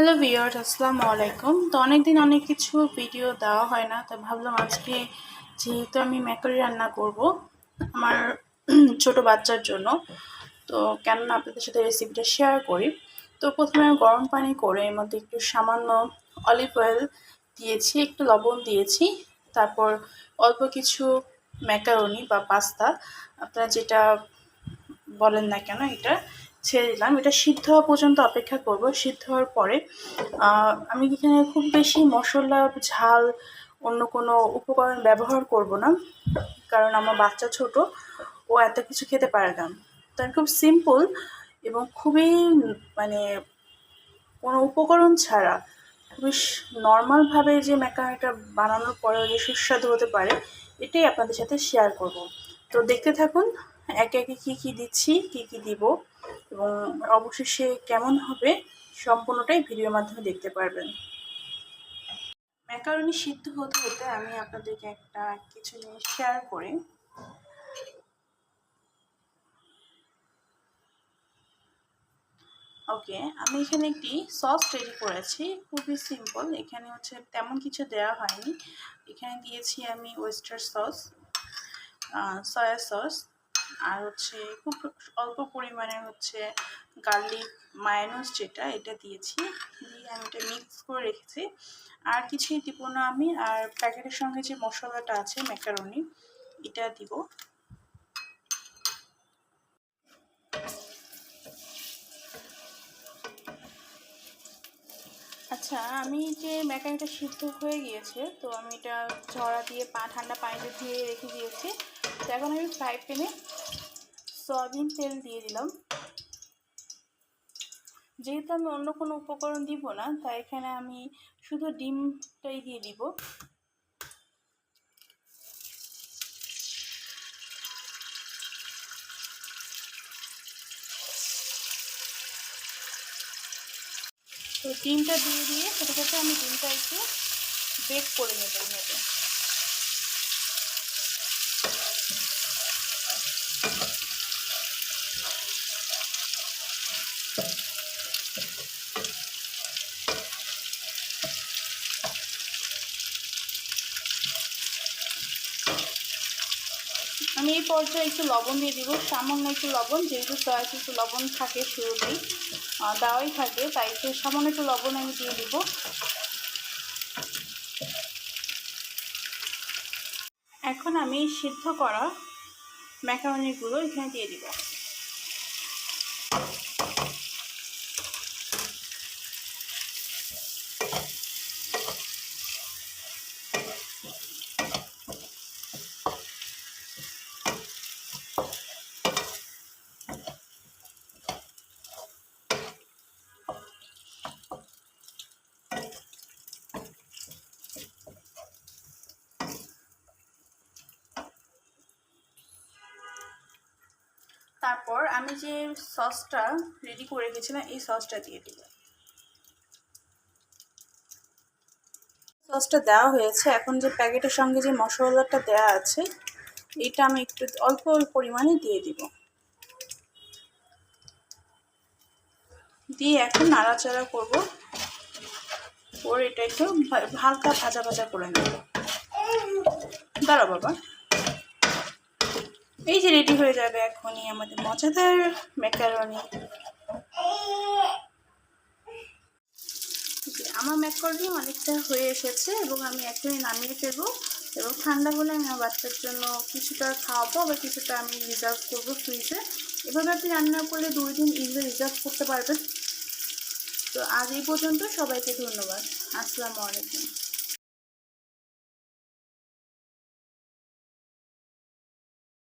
Hello viewers আসসালামু আলাইকুম তো অনেকদিন অনেক কিছু ভিডিও দেওয়া হয় না, তো ভাবলাম আজকে যেহেতু আমি ম্যাকারি রান্না করব আমার ছোট বাচ্চার জন্য, তো কেননা আপনাদের সাথে রেসিপিটা শেয়ার করি। তো প্রথমে গরম পানি করে এর মধ্যে একটু সামান্য অলিভ অয়েল দিয়েছি, একটু লবণ দিয়েছি, তারপর অল্প কিছু ম্যাকারনি বা পাস্তা আপনারা যেটা বলেন না কেন এটা ছেড়ে দিলাম। এটা সিদ্ধ হওয়া পর্যন্ত অপেক্ষা করব। সিদ্ধ হওয়ার পরে আমি এখানে খুব বেশি মশলা, ঝাল, অন্য কোনো উপকরণ ব্যবহার করব না, কারণ আমার বাচ্চা ছোট, ও এত কিছু খেতে পারে না। তাই খুব সিম্পল এবং খুবই মানে কোনো উপকরণ ছাড়া, খুবই নর্মালভাবে যে ম্যাকানিটা বানানোর পরেও যে সুস্বাদু হতে পারে, এটাই আপনাদের সাথে শেয়ার করব। তো দেখতে থাকুন একে একে কী কী দিচ্ছি, কী কী দিব এবং অবশেষে কেমন হবে সম্পূর্ণটাই ভিডিওর মাধ্যমে দেখতে পারবেন। ম্যাকারনি সিদ্ধ হতে হতে আমি আপনাদেরকে একটা কিছু জিনিস শেয়ার করি। ওকে আমি এখানে একটি সস তৈরি করেছি, খুবই সিম্পল এখানে হচ্ছে তেমন কিছু দেওয়া হয়নি। এখানে দিয়েছি আমি ওয়েস্টার সস সয়া সস আর হচ্ছে খুব অল্প পরিমাণে হচ্ছে গার্লিক মায়ানোস যেটা, এটা দিয়েছি। দিয়ে আমি এটা মিক্স করে রেখেছি। আর কিছুই দিব না আমি। আর প্যাকেটের সঙ্গে যে মশলাটা আছে ম্যাকারনি এটা দিব। আচ্ছা আমি যে ম্যাকানিটা সিদ্ধ হয়ে গিয়েছে, তো আমি এটা ঝরা দিয়ে পা, ঠান্ডা পানিতে ধুয়ে রেখে দিয়েছি। তো এখন আমি ফ্রাই প্যানে সয়াবিন তেল দিয়ে দিলাম। যেহেতু আমি অন্য কোনো উপকরণ দিব না, তাই এখানে আমি শুধু ডিমটাই দিয়ে দিব। তো ডিমটা দিয়ে দিয়ে সেটা সাথে আমি ডিমটা একটু বেক করে নেব নেব আমি এই পর্যায়ে একটু লবণ দিয়ে দিব। সামান্য একটু লবণ, যেহেতু সয়াতে একটু লবণ থাকে শুরুতেই দেওয়াই থাকে, তাই একটু সামান্য একটু লবণ আমি দিয়ে দিব। এখন আমি সিদ্ধ করা ম্যাকারনিগুলো এখানে দিয়ে দিব। তারপর আমি যে সসটা রেডি করে রেখেছিলাম, এই সসটা দিয়ে দিব সসটা দেওয়া হয়েছে। এখন যে প্যাকেটের সঙ্গে যে মশলাটা দেওয়া আছে, এটা আমি একটু অল্প পরিমাণে দিয়ে দিব। দিয়ে এখন নাড়াচাড়া করব। ওর এটা একটু হালকা ভাজা ভাজা করে নেব। দাঁড়া বাবা। এই যে রেডি হয়ে যাবে এখনই আমাদের মজাদার ম্যাকারনি আমার ম্যাকারনি অনেকটা হয়ে এসেছে এবং আমি এখনই নামিয়ে ফেলব এবং ঠান্ডা হলে আমি আমার বাচ্চার জন্য কিছুটা খাওয়াবো, আবার কিছুটা আমি রিজার্ভ করব ফ্রিজে এভাবে আপনি রান্না করলে দুই দিন ইজিলি রিজার্ভ করতে পারবেন। তো আজ এই পর্যন্ত সবাইকে ধন্যবাদ। আসসালামু আলাইকুম।